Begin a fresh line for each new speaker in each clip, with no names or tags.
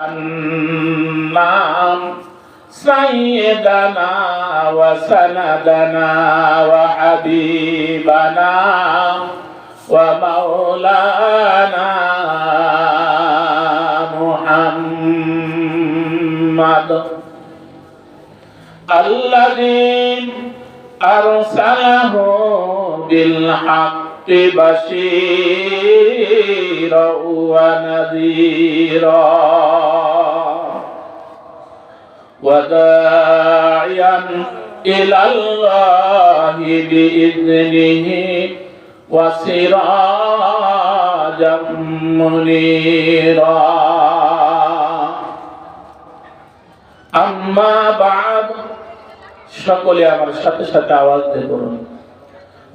النام سيدنا وسندنا وحبيبنا ومولانا محمد الذي أرسله بالحق بشيرا ونذيرا وداعيا إلى الله بإذنه وسراجا منيرا আম্মা বাদ সকলে আমার সাথে সাথে আওয়াজ দিয়ে করুন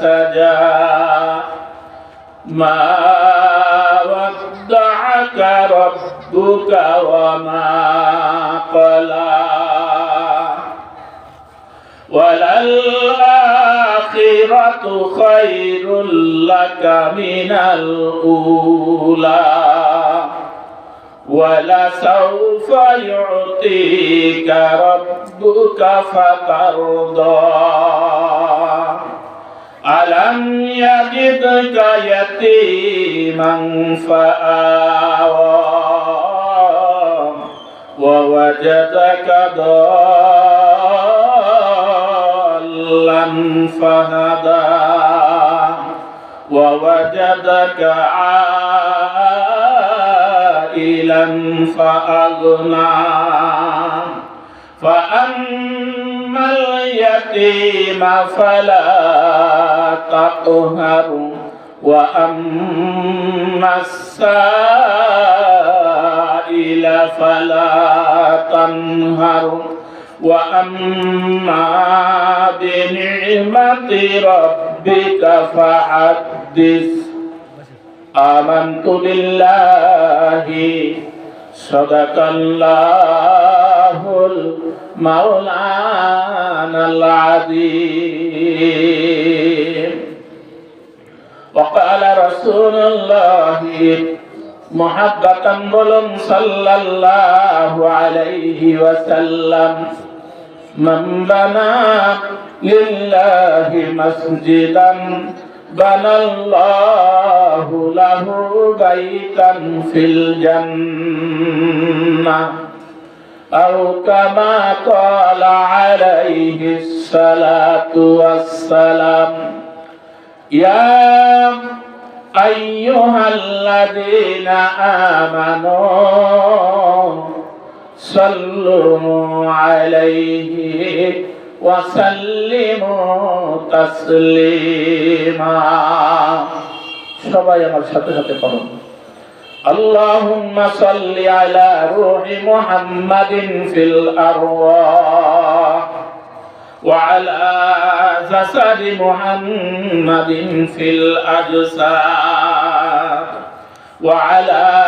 سجى ما ودعك ربك وما قلى وللآخرة خير لك من الأولى ولسوف يعطيك ربك فترضى. ألم يجدك يتيما فآوى ووجدك ضالا فهدى ووجدك عائلا فأغنى فأما اليتيم فلا تقهر وأما السائل فلا تنهر وأما بنعمة ربك فحدث آمنت بالله صدق الله المولانا العظيم وقال رسول الله محبة بلن صلى الله عليه وسلم من بنى لله مسجدا بنى الله له بيتا في الجنة أو كما قال عليه الصلاة والسلام يا أيها الذين آمنوا صلوا عليه وسلموا تسليما সবাই আমার সাথে সাথে পড়ুন اللهم صل على روح محمد في الأرواح وعلى جسد محمد في الأجساد وعلى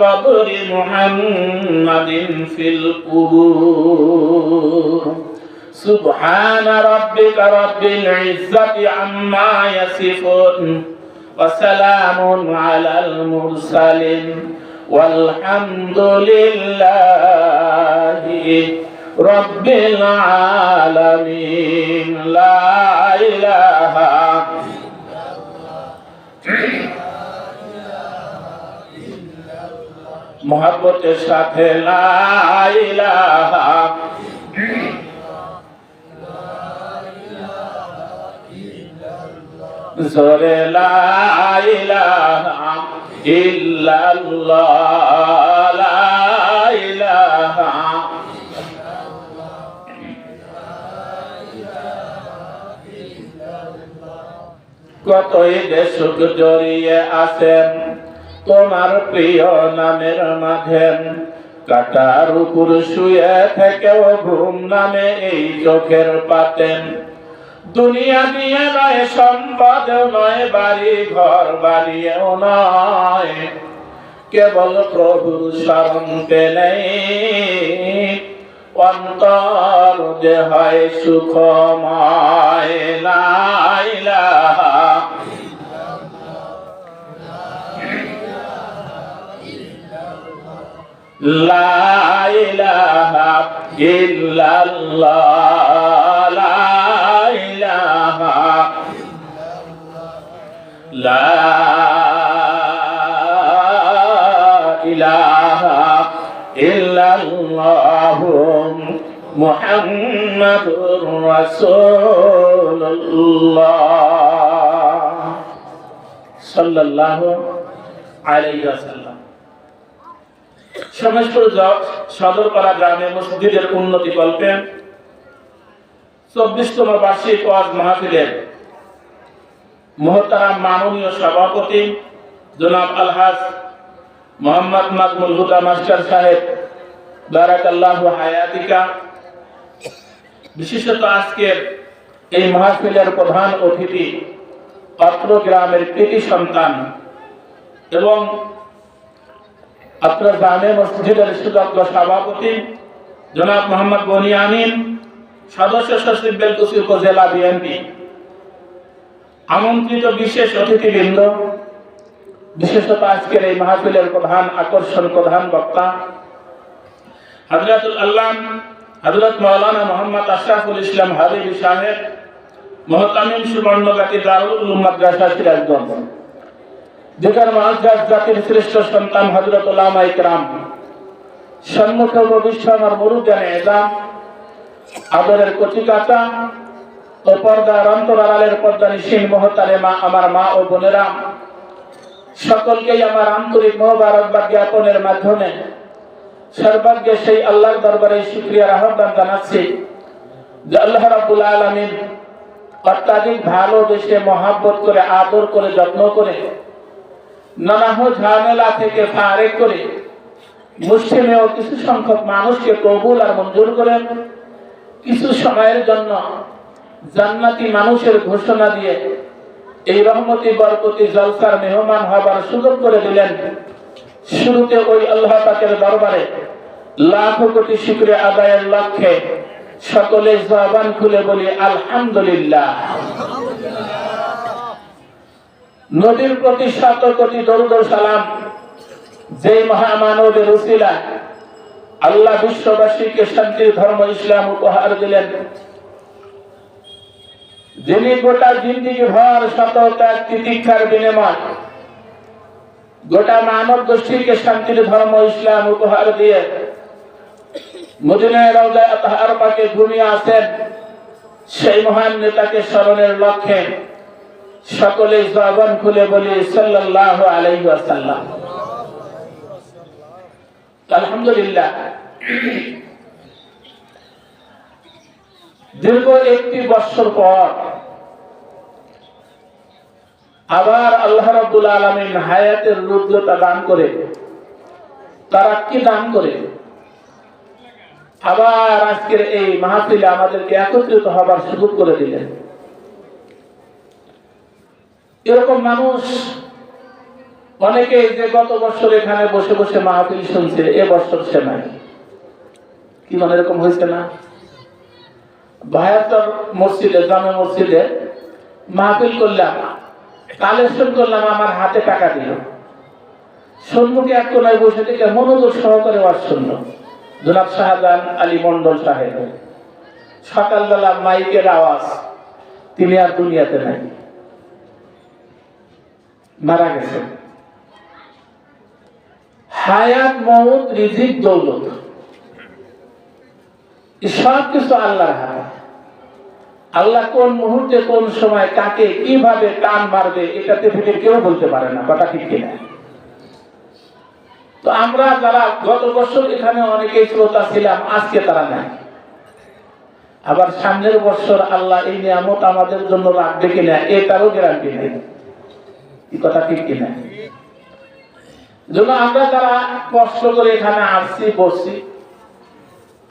قبر محمد في القبور. سبحان ربك رب العزة عما يصفون. وسلام على المرسلين والحمد لله رب العالمين لا إله محبت সাথে لا إله জোরে লা ইলাহা কতই দেশুক জড়িয়ে আছেন, তোমার প্রিয় নামের মাঝে। কাটার উপর শুয়ে থেকেও ঘুম নামে এই চোখের পাতেন দুনিয়া নিয়ে নয়, সম্পদ নয়, বাড়ি, ঘর বাড়িয়েও নয়। কেবল প্রভু শরণ পেলে অন্তর যে হয় সুখময়। লাইলা লাইলা ইল্লাল্লাহ। لا إله إلا الله محمد رسول الله صلى الله عليه وسلم সমেশপুর সদরপাড়া গ্রামে মসজিদের উন্নতি কল্পে চব্বিশতম বার্ষিক ওয়াজ মাহফিলের মহতারাম মাননীয় সভাপতি জনাব আলহাজ মোহাম্মদ নাজমুল হুদা মাস্টার সাহেব, বারাকাল্লাহ হায়াতিকা। বিশেষত আজকের এই মাহফিলের প্রধান অতিথি অত্র গ্রামের কৃতি সন্তান এবং আপনার গ্রামে মসজিদের সুদক্ষ সভাপতি জনাব মোহাম্মদ বনি আমিন সদস্য সচিব বেলকুচি উপজেলা বিএনপি। আমন্ত্রিত বিশেষ অতিথিবৃন্দ, বিশেষত আজকের এই মাহফিলের প্রধান আকর্ষণ প্রধান বক্তা, হজরতুল আল্লাহ হজরত মৌলানা মোহাম্মদ আশরাফুল ইসলাম হাবিবি সাহেব, মহতামিম সুবর্ণগাতি দারুল উলুম মাদ্রাসা সিরাজগঞ্জ যেখানে মহাজাত জাতির শ্রেষ্ঠ সন্তান হজরত ওলামা ইকরাম। সম্মুখে ভবিষ্য আমার মরুজানে এজাম, আদরের কচি কাটা ও পর্দার অন্তর আড়ালের পর্দা নিশীন মহতারে মা, আমার মা ও বোনেরা। সকলকেই আমার আন্তরিক মোহবারকবাদ জ্ঞাপনের মাধ্যমে সর্বাগ্যে সেই আল্লাহর দরবারে শুক্রিয়ার আহ্বান জানাচ্ছি। যে আল্লাহ রাব্বুল আলামিন অত্যাধিক ভালোবেসে মহাব্বত করে, আদর করে, যত্ন করে, নানাহ ঝামেলা থেকে ফারেক করে, মুসলিমেও কিছু সংখ্যক মানুষকে কবুল আর মঞ্জুর করেন। কিছু সময়ের জন্য জান্নাতি মানুষের ঘোষণা দিয়ে এই রহমতি, বরকতি জলসার মেহমান হবার সুযোগ করে দিলেন। শুরুতে ওই আল্লাহ পাকের দরবারে লাখ কোটি শুক্রিয়া আদায়ের লক্ষ্যে সকলে জবান খুলে বলি, আলহামদুলিল্লাহ। নদীর প্রতি শত কোটি দরুদ সালাম যে মহামানবের উসিলা আল্লাহ বিশ্ববাসীকে শান্তির ধর্ম ইসলাম উপহার দিলেন। যিনি গোটা জিন্দিগি ভর শত ত্যাগ তিতিক্ষার বিনিময়, গোটা মানব গোষ্ঠীকে শান্তির ধর্ম, ইসলাম উপহার দিয়ে মদিনায় রওজায় আতহার পাকে ঘুমিয়ে আছেন, সেই মহান নেতাকে স্মরণের লক্ষ্যে সকলে জবান খুলে বলি, সাল্লাল্লাহু আলাইহি ওয়াসাল্লাম। আলহামদুলিল্লাহ। দীর্ঘ একটি বছর পর আবার আল্লাহ রাব্বুল আলামিন হায়াতের রুদ্রতা দান করে তারা কি দান করে, আবার আজকের এই মাহফিলে আমাদেরকে একত্রিত হবার সুযোগ করে দিলেন। এরকম মানুষ অনেকে যে গত বছর এখানে বসে বসে মাহফিল শুনছে, এ বছর সে নাই। কি মানে এরকম হয়েছে না? বাহাত্তর মসজিদে, জামে মসজিদে মাহফিল করলাম। কালেকশন করলাম, আমার হাতে টাকা দিল। সম্মুখে এক কোনায় বসে থেকে মনোযোগ সহকারে ওয়াজ শুনল। জনাব শাহজাহান আলী মন্ডল সাহেব। সকালবেলা মাইকের আওয়াজ, তিনি আর দুনিয়াতে নাই। মারা গেছে। হায়াত মৌত রিজিক, দৌলত। সব কিছু আল্লাহর হাতে। আল্লাহ কোন মুহূর্তে কোন সময় কাকে কীভাবে টান মারবে, এটাতে থেকে কেউ বলতে পারে না, কথা ঠিক কিনা? তো আমরা যারা গত বছর এখানে অনেকে শ্রোতা ছিলাম, আজকে তারা নাই। আবার সামনের বছর আল্লাহ এই নিয়ামত আমাদের জন্য রাখবে কিনা, এটারও গ্যারান্টি নেই। এই কথা ঠিক কিনা? জন্য আমরা যারা কষ্ট করে এখানে আসছি, বসছি,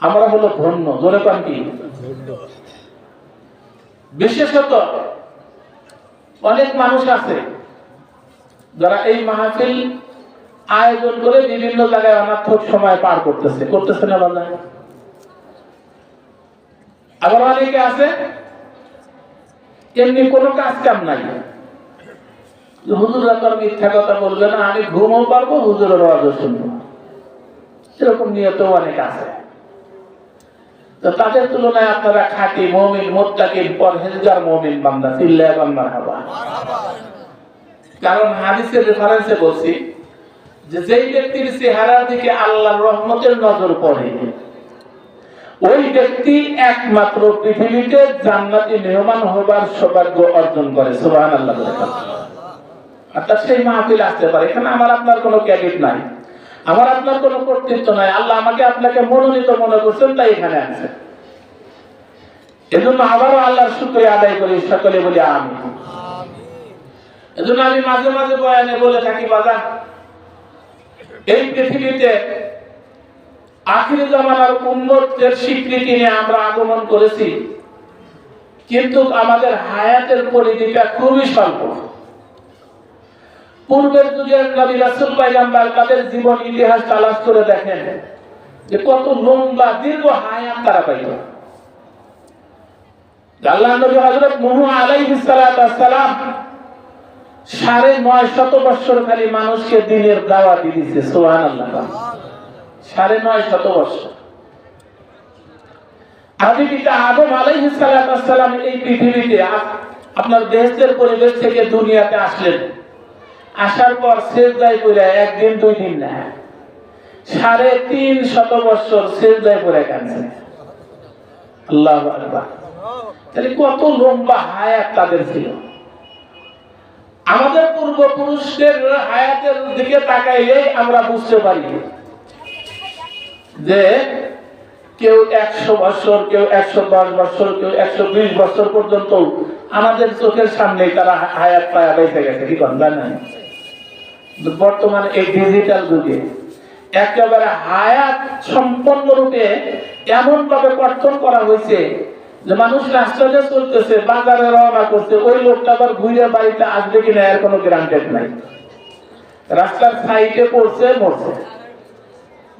আমরা হলো ধন্য, ধরে পান কি? বিশেষত অনেক মানুষ আছে যারা এই মাহফিল আয়োজন করে বিভিন্ন জায়গায় অনার্থক সময় পার করতেছে। করতেছে না বাংলা আবার অনেকে আছে, এমনি কোনো কাজ কাম নাই। হুজুরা তো মিথ্যা কথা বলবে না, আমি ঘুমও পারব, হুজুরের আওয়াজও শুনব। সেরকম নিয়ত অনেক আছে। তো তাদের তুলনায় আপনারা খাঁটি মমিন মোত্তাকি পরহেজগার মমিন বান্দা চিল্লা বান্দার হাবা কারণ হাদিসের রেফারেন্সে বলছি যে যেই ব্যক্তির চেহারার দিকে আল্লাহর রহমতের নজর পড়ে, ওই ব্যক্তি একমাত্র পৃথিবীতে জান্নাতি মেহমান হবার সৌভাগ্য অর্জন করে সুবহান আল্লাহ অর্থাৎ সেই মাহফিল আসতে পারে। এখানে আমার আপনার কোনো ক্যাডিট নাই। আমার আপনার কোনো কর্তৃত্ব নাই। আল্লাহ আমাকে আপনাকে মনোনীত মনে করছেন, তাই এখানে আছে। এজন্য আবারও আল্লাহর শুক্রিয়া আদায় করি, সকলে বলি আমি এজন্য আমি মাঝে মাঝে বয়ানে বলে থাকি, বাজান, এই পৃথিবীতে আখিরি জামানার উন্নতের স্বীকৃতি নিয়ে আমরা আগমন করেছি, কিন্তু আমাদের হায়াতের পরিধিটা খুবই স্বল্প। পূর্বের যুগের নবী রাসূল পয়গম্বর তাদের জীবন ইতিহাস তালাশ করে দেখেন, যে কত লম্বা দীর্ঘ হায়াত তারা পাইল। আল্লাহ নবী নূহ আলাইহিস সালাম সাড়ে নয় শত বছর খালি মানুষকে দিনের দাওয়াত দিয়েছে সাড়ে নয় শত বছর আদি পিতা আদম আলাইহিস সালাম এই পৃথিবীতে আপনার দেশের পরিবেশ থেকে দুনিয়াতে আসলেন। আসার পর সেজদায় পড়ে একদিন, দুই দিন না। সাড়ে তিন শত বছর সেজদায় পড়ে কাঁদছে আল্লাহ তাহলে কত লম্বা হায়াত তাদের ছিল। আমাদের পূর্বপুরুষদের হায়াতের দিকে তাকাইলে আমরা বুঝতে পারি যে কেউ একশো বছর, কেউ একশো দশ বছর, কেউ একশো বিশ বছর পর্যন্ত আমাদের চোখের সামনে তারা হায়াত পায়া বেঁচে গেছে। কি কথা জানেন বর্তমানে এই ডিজিটাল যুগে। একেবারে হায়াত সম্পূর্ণরূপে এমন ভাবে কর্তন করা হয়েছে যে মানুষ রাস্তা দিয়ে চলতেছে, বাজারে রওনা করছে, ওই লোকটা আবার ঘুরে বাড়িতে আসবে কিনা এর কোনো গ্রান্টেড নাই। রাস্তার সাইডে পড়ছে, মরছে।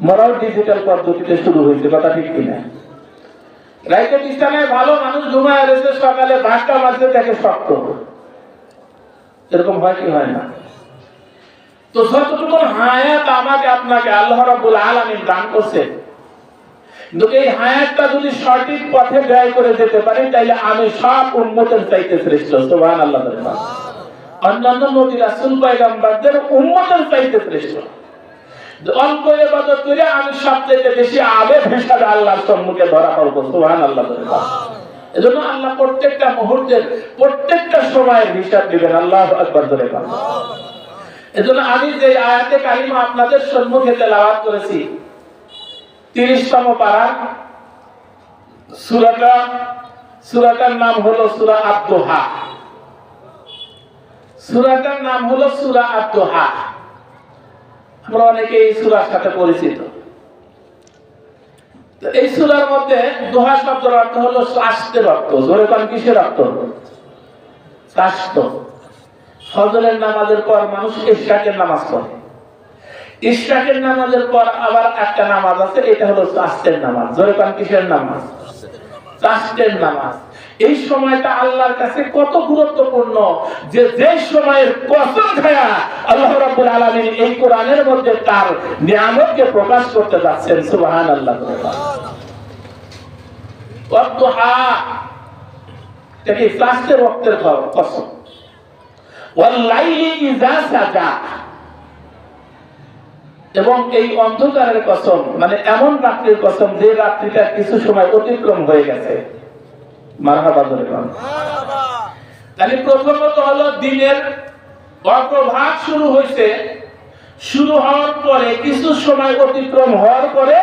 মরাও ডিজিটাল পদ্ধতিতে শুরু হয়েছে, কথা ঠিক কিনা? রাইতে বিছানায় ভালো মানুষ ঘুমায় রয়েছে সকালে ভাতটা মাঝে দেখে শক্ত। এরকম হয় কি হয় না? তো যতটুকু হায়াত আমাকে আপনাকে আল্লাহ রাব্বুল আলামিন দান করছে কিন্তু এই হায়াতটা যদি সঠিক পথে ব্যয় করে যেতে পারি, তাইলে আমি সব উন্মতের চাইতে শ্রেষ্ঠ, সুবহানাল্লাহ বলেন। অন্যান্য নবী রাসূল, পয়গম্বরদের উম্মতের চাইতে শ্রেষ্ঠ অল্প ইবাদত করে আমি সবচেয়ে বেশি আবেগ হিসাবে আল্লাহর সম্মুখে ধরা পড়ব, সুবহানাল্লাহ বলেন। এজন্য আল্লাহ প্রত্যেকটা মুহূর্তের, প্রত্যেকটা সময়ের হিসাব দিবেন, আল্লাহ আকবার ধরে পাবেন এজন্য আমি যে আয়াতে কালিমা আপনাদের সম্মুখে তেলাওয়াত করেছি, তিরিশতম পারা, সুরাটা, সুরাটার নাম হলো সুরা আব্দোহা সুরাটার নাম হলো সুরা আব্দোহা আমরা অনেকে এই সুরার সাথে পরিচিত। এই সুরার মধ্যে দোহা শব্দের অর্থ হলো স্বাস্থ্যের অর্থ জোরে পান কিসের অর্থ স্বাস্থ্য ফজরের নামাজের পর মানুষ ইশরাকের নামাজ পড়ে। ইশরাকের নামাজের পর আবার একটা নামাজ আছে, এটা হলো চাষের নামাজ। জোরে পান কিসের নামাজ? চাষের নামাজ। এই সময়টা আল্লাহর কাছে কত গুরুত্বপূর্ণ যে যে সময়ের কসম খায়া আল্লাহ রাব্বুল আলামিন এই কোরআনের মধ্যে তার নিয়ামতকে প্রকাশ করতে যাচ্ছেন, সুবহানাল্লাহ। ওয়াদুহা, এটা কি চাষের রক্তের কসম? ওয়াল্লাইলি ইযা সাজা এবং এই অন্ধকারের কসম মানে এমন রাত্রির কসম যে রাত্রিটা কিছু সময় অতিক্রম হয়ে গেছে। তাহলে প্রথমত হলো দিনের অগ্রভাগ শুরু হয়েছে। শুরু হওয়ার পরে কিছু সময় অতিক্রম হওয়ার পরে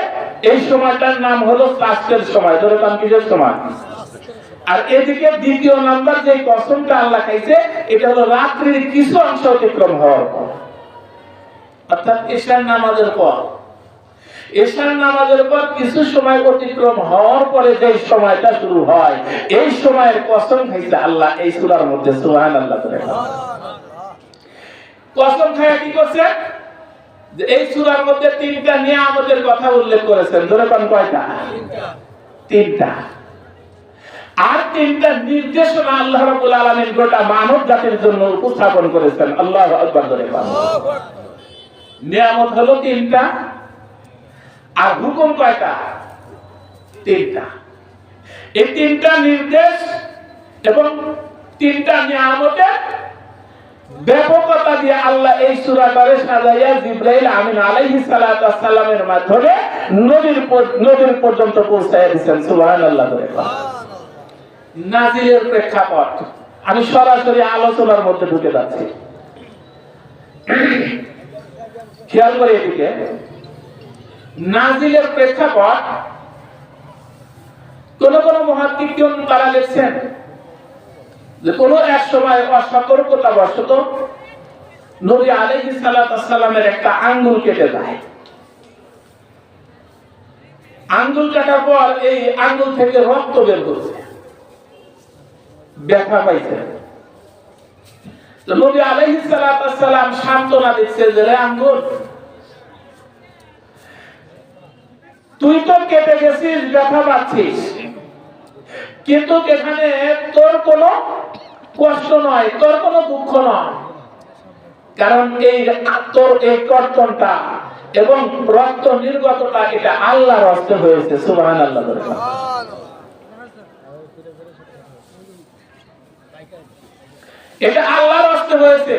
এই সময়টার নাম হলো ফাস্টের সময়। ধরে পান কিসের সময়? আর এদিকে দ্বিতীয় নাম্বার যে কসমটা আল্লাহ খাইছে, এটা হলো রাত্রির কিছু অংশ অতিক্রম হওয়ার পর। অর্থাৎ এশার নামাজের পর। এশার নামাজের পর কিছু সময় অতিক্রম হওয়ার পরে যে সময়টা শুরু হয়, এই সময়ের কসম খাইছে আল্লাহ এই সূরার মধ্যে সুবহান আল্লাহ করে কসম খায়া কি করছে? যে এই সূরার মধ্যে তিনটা নিয়ে নিয়ামতের কথা উল্লেখ করেছেন। ধরে পান কয়টা? তিনটা। আর তিনটা আল্লাহ আলামিন গোটা মানব জাতির জন্য উপস্থাপন করেছেন। আল্লাহু আকবার ধরে নিয়ামত হলো তিনটা, আর হুকুম কয়টা? তিনটা। এই তিনটা নির্দেশ এবং তিনটা নিয়ামতের ব্যাপকতা দিয়ে আল্লাহ এই সূরাটারে সাজাইয়া জিব্রাইল আমিন সালামের মাধ্যমে নবীর পর- নবীর পর্যন্ত পৌঁছায় দিয়েছেন। সুবহানাল্লাহ করে নাজিলের প্রেক্ষাপট। আমি সরাসরি আলোচনার মধ্যে ঢুকে যাচ্ছি। খেয়াল করে এদিকে। নাজিলের প্রেক্ষাপট, কোন কোন মহাত্মিকজন তারা লিখছেন যে কোনো এক সময় অসতর্কতা বশত নবী আলাইহিস সালামের একটা আঙ্গুল কেটে যায় আঙ্গুল কাটার পর এই আঙ্গুল থেকে রক্ত বের করছে নবী দিচ্ছে যে, রে আঙ্গুল তুই তো কেটে গেছিস, ব্যথা পাচ্ছিস। কিন্তু এখানে তোর কোনো কষ্ট নয়, তোর কোনো দুঃখ নয়। কারণ এই তোর এই কর্তনটা এবং রক্ত নির্গতটা, এটা আল্লাহর হস্তে হয়েছে সুবহান আল্লাহ এটা আল্লাহর হস্তে হয়েছে।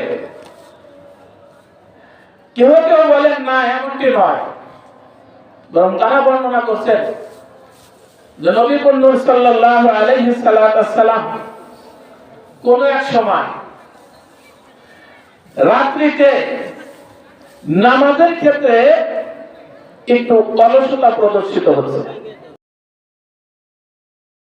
কেউ কেউ বলেন, না, এমনটি নয়। বরং তারা বর্ণনা করছেন যে নবী কন্নুর সাল্লাল্লাহু আলাইহি সালাম কোন এক সময় রাত্রিতে নামাজের ক্ষেত্রে একটু অলসতা প্রদর্শিত হচ্ছে